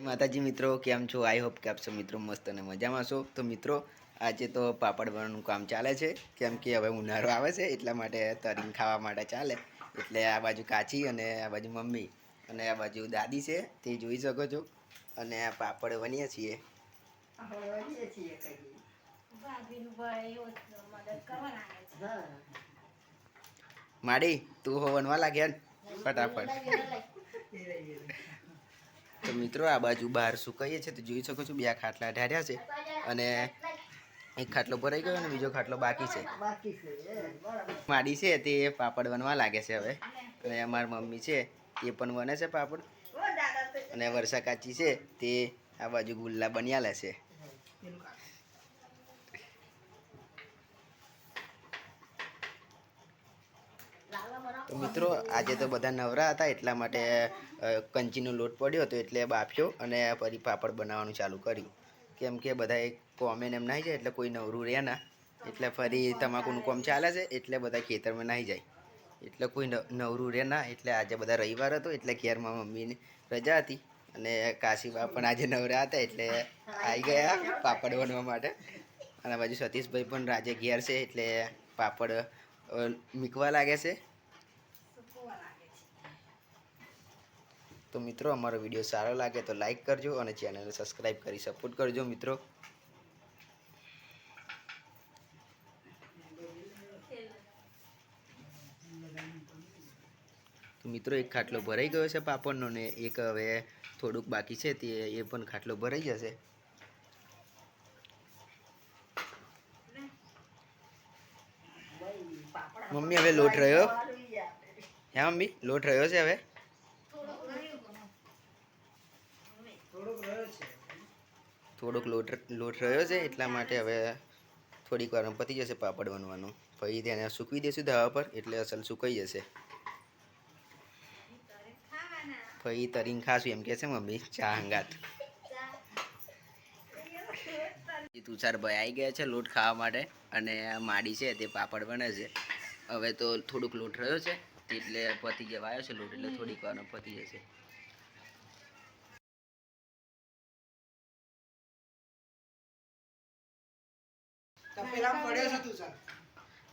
જય માતાજી મિત્રો કેમ છો? આઈ હોપ કે આપ સૌ મિત્રો મસ્ત અને મજામાં છો. તો મિત્રો આજે તો પાપડ બનાવવાનું કામ ચાલે છે. કેમ કે હવે ઉનાળો આવે છે એટલા માટે તરીને ખાવા માટે ચાલે. એટલે આ બાજુ કાચી અને આ બાજુ મમ્મી અને આ બાજુ દાદી છે તે જોઈ શકો છો. અને આ પાપડ બનીએ છીએ. માડી તું હો બનવા લાગ્યા ફટાફટ. તો મિત્રો, આ બાજુ બહાર સુકાઈએ છે તો જોઈ શકો છો બે ખાટલા ઢાર્યા છે અને એક ખાટલો ભરાઈ ગયો અને બીજો ખાટલો બાકી છે. માડી છે તે પાપડ બનવા લાગે છે હવે. અને અમારી મમ્મી છે એ પણ બને છે પાપડ. અને વર્ષા કાચી છે તે આ બાજુ ગુલ્લા બન્યા લે છે. તો મિત્રો, આજે તો બધા નવરા હતા, એટલા માટે કંચીનો લોટ પડ્યો હતો, એટલે બાફ્યો અને ફરી પાપડ બનાવવાનું ચાલુ કર્યું. કેમ કે બધા એક કોમેન એમ નાહી જાય, એટલે કોઈ નવરું રહે ના. એટલે ફરી તમાકુનું કોમ ચાલે છે, એટલે બધા ખેતરમાં નાહી જાય. એટલે કોઈ નવરું રહે ના, એટલે આજે બધા રવિવાર હતો, એટલે ઘેરમાં મમ્મીની રજા હતી. અને કાશીબા પણ આજે નવરા હતા, એટલે આવી ગયા પાપડ બનવા માટે. અને બાજુ સતીશભાઈ પણ રાજે ઘેર છે, એટલે પાપડ મીકવા લાગે છે સુકવવા લાગે છે. તો મિત્રો, અમારો વીડિયો સારો લાગે તો લાઈક કરજો અને ચેનલને સબસ્ક્રાઈબ કરી સપોર્ટ કરજો મિત્રો. તો મિત્રો, એક ખાટલો ભરાઈ ગયો છે પાપડનો ને એક હવે થોડુંક બાકી છે તે એ પણ ખાટલો ભરાઈ જશે. મમ્મી, હવે લોટ રહ્યો? હે મમ્મી, લોટ રહ્યો છે હવે થોડુંક રહ્યું ઘણું. થોડોક લોટ લોટ રહ્યો છે, એટલા માટે હવે થોડીક વારમાં પતી જશે પાપડ બનવાનું. પછી તેને સૂકવી દઈશું ધાવા પર, એટલે અસલ સુકાઈ જશે. પછી તરીને ખાશું, એમ કે છે મમ્મી, ચા હંગાત. તુષારભાઈ આવી ગયા છે લોટ ખાવા માટે, અને માડી છે, તે પાપડ બને છે. હવે તો થોડુંક લોટ રહ્યો છે, એટલે પતી જવા આવ્યો છે લોટ, એટલે થોડીક વારમાં પતી જશે.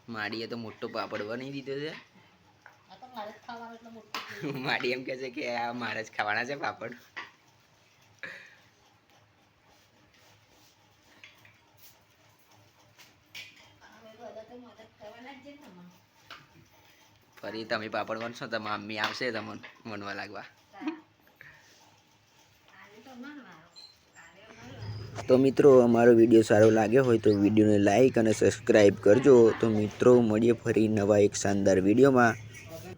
માડીએ તો મોટો પાપડ બની દીધો છે. તો માડી એમ કહે છે કે આ મારે જ ખાવાના છે પાપડ. તો છે. ફરી તમે પાપડ બનશો તો મમ્મી આવશે તમને મનવા લાગવા આજે તો મળવાનો. કાલે મળવાનો. તો મિત્રો, અમારો વીડિયો સારો લાગ્યો હોય તો વિડીયોને લાઇક અને સબસ્ક્રાઈબ કરજો. તો મિત્રો, મળીએ ફરી નવા એક શાનદાર વિડીયોમાં.